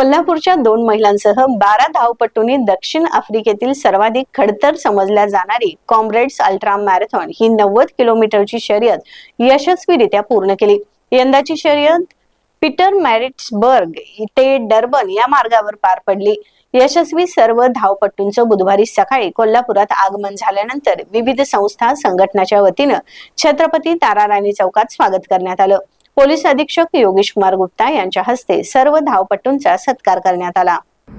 कोल्हापूरच्या दोन महिलांसह बारा धावपटूंनी दक्षिण आफ्रिकेतील सर्वाधिक खडतर समजल्या जाणारी कॉम्रेड्स अल्ट्रा मॅरेथॉन ही नव्वद किलोमीटरची शर्यत यशस्वीरित्या पूर्ण केली. यंदाची शर्यत पीटर मॅरिट्सबर्ग ते डर्बन या मार्गावर पार पडली. यशस्वी सर्व धावपटूंचं बुधवारी सकाळी कोल्हापुरात आगमन झाल्यानंतर विविध संस्था संघटनाच्या वतीनं छत्रपती ताराराणी चौकात स्वागत करण्यात आलं. पोलीस अधीक्षक योगेश कुमार गुप्ता यांच्या हस्ते सर्व धावपटूंचा सत्कार करण्यात आला.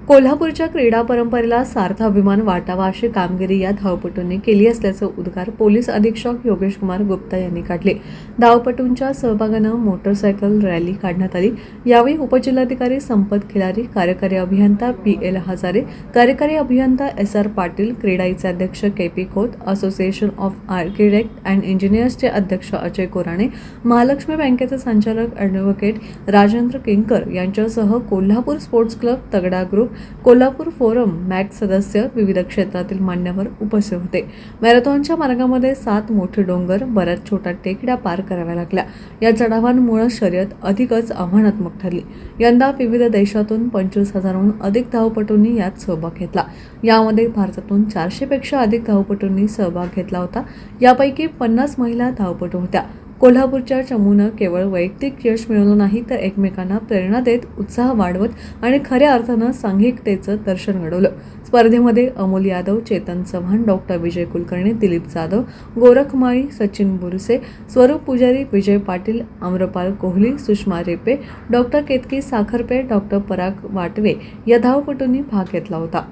कोल्हापूरच्या क्रीडा परंपरेला सार्थ अभिमान वाटावा अशी कामगिरी या धावपटूंनी केली असल्याचं उद्गार पोलीस अधीक्षक योगेश कुमार गुप्ता यांनी काढले. धावपटूंच्या सहभागानं मोटरसायकल रॅली काढण्यात आली. यावेळी उपजिल्हाधिकारी संपत खिलारी कार्यकारी अभियंता पी एल हजारे कार्यकारी अभियंता एस आर पाटील क्रीडाईचे अध्यक्ष K P Khot association of architect and इंजिनियर्सचे अध्यक्ष अजय कोराणे महालक्ष्मी बँकेचे संचालक ॲडव्होकेट राजेंद्र किंकर यांच्यासह कोल्हापूर स्पोर्ट्स क्लब तगडा ग्रुप कोल्हापूर फोरम मॅक सदस्य विविध क्षेत्रातील मान्यवर उपस्थित होते. मॅरेथॉनच्या मार्गामध्ये सात मोठे डोंगर बऱ्याच छोट्या टेकड्या पार कराव्या लागल्या. या चढावांमुळे शर्यत अधिकच आव्हानात्मक ठरली. यंदा विविध देशातून पंचवीस हजारहून अधिक धावपटूंनी यात सहभाग घेतला. यामध्ये भारतातून चारशेपेक्षा अधिक धावपटूंनी सहभाग घेतला होता. यापैकी पन्नास महिला धावपटू होत्या. कोल्हापूरच्या चमूनं केवळ वैयक्तिक यश मिळवलं नाही तर एकमेकांना प्रेरणा देत उत्साह वाढवत आणि खऱ्या अर्थानं सांघिकतेचं दर्शन घडवलं. स्पर्धेमध्ये Amol Yadav Chetan Chavan doctor Vijay Kulkarni Dilip Jadhav Gorakh Mali Sachin Burse Swaroop Pujari Vijay Patil Amrapal Kohli Sushma Repe doctor Ketaki Sakharpe doctor Parag Vatve या धावपटूंनी भाग घेतला होता.